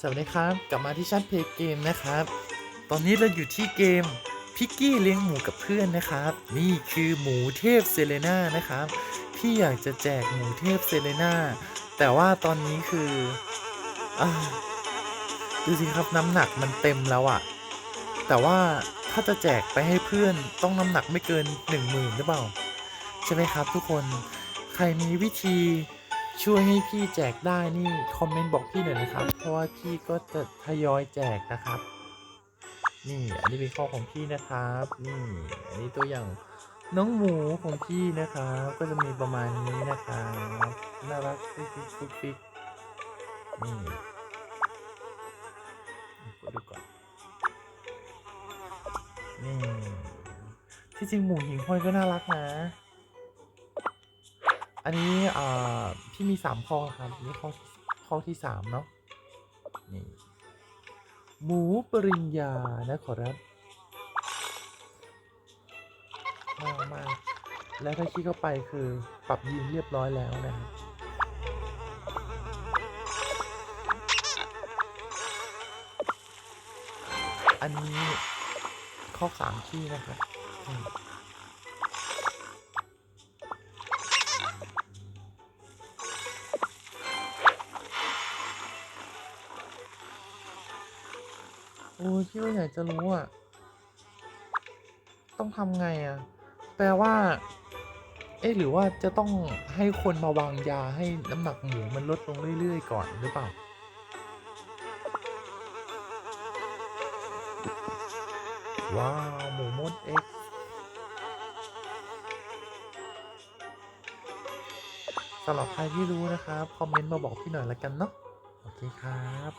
สวัสดีครับ กลับมาที่ชั้นเพลย์เกมนะครับ ตอนนี้เราอยู่ที่เกมพิกกี้เลี้ยงหมูกับเพื่อนนะครับ นี่คือหมูเทพเซเลน่านะครับ พี่อยากจะแจกหมูเทพเซเลน่าแต่ว่าตอนนี้คืออดูสิครับน้ำหนักมันเต็มแล้วอะแต่ว่าถ้าจะแจกไปให้เพื่อนต้องน้ำหนักไม่เกิน 1 0,000หรือเปล่า ใช่ไหมครับทุกคนใครมีวิธี ช่วยให้พี่แจกได้นี่คอมเมนต์บอกพี่หน่อยนะครับ เพราะว่าพี่ก็จะทยอยแจกนะครับ นี่อันนี้เป็นข้อของพี่นะครับ นี่อันนี้ตัวอย่างน้องหมูของพี่นะครับ ก็จะมีประมาณนี้นะครับน่ารักฟิกฟิกฟิกฟิกนี่กดดูก่อนนี่ที่จริงหมูหิงห้อยก็น่ารักนะ อันนี้อ่าพี่มีสามข้อครับนี่ข้อข้อที่สามเนาะนี่หมูปริญญานะขอรับมากมากแล้วถ้าคลิกเข้าไปคือปรับยีนเรียบร้อยแล้วนะครับอันนี้ข้อสามที่นะครับ โอ้ยพี่ก็อยากจะรู้อะ ต้องทำไงอะ แปลว่า เอ๊ะหรือว่าจะต้องให้คนมาวางยาให้น้ำหนักหมูมันลดลงเรื่อยๆ ก่อนหรือเปล่า ว้าว หมูมดเอ็กสำหรับใครที่รู้นะครับ คอมเมนต์มาบอกพี่หน่อยละกันเนาะ โอเคครับ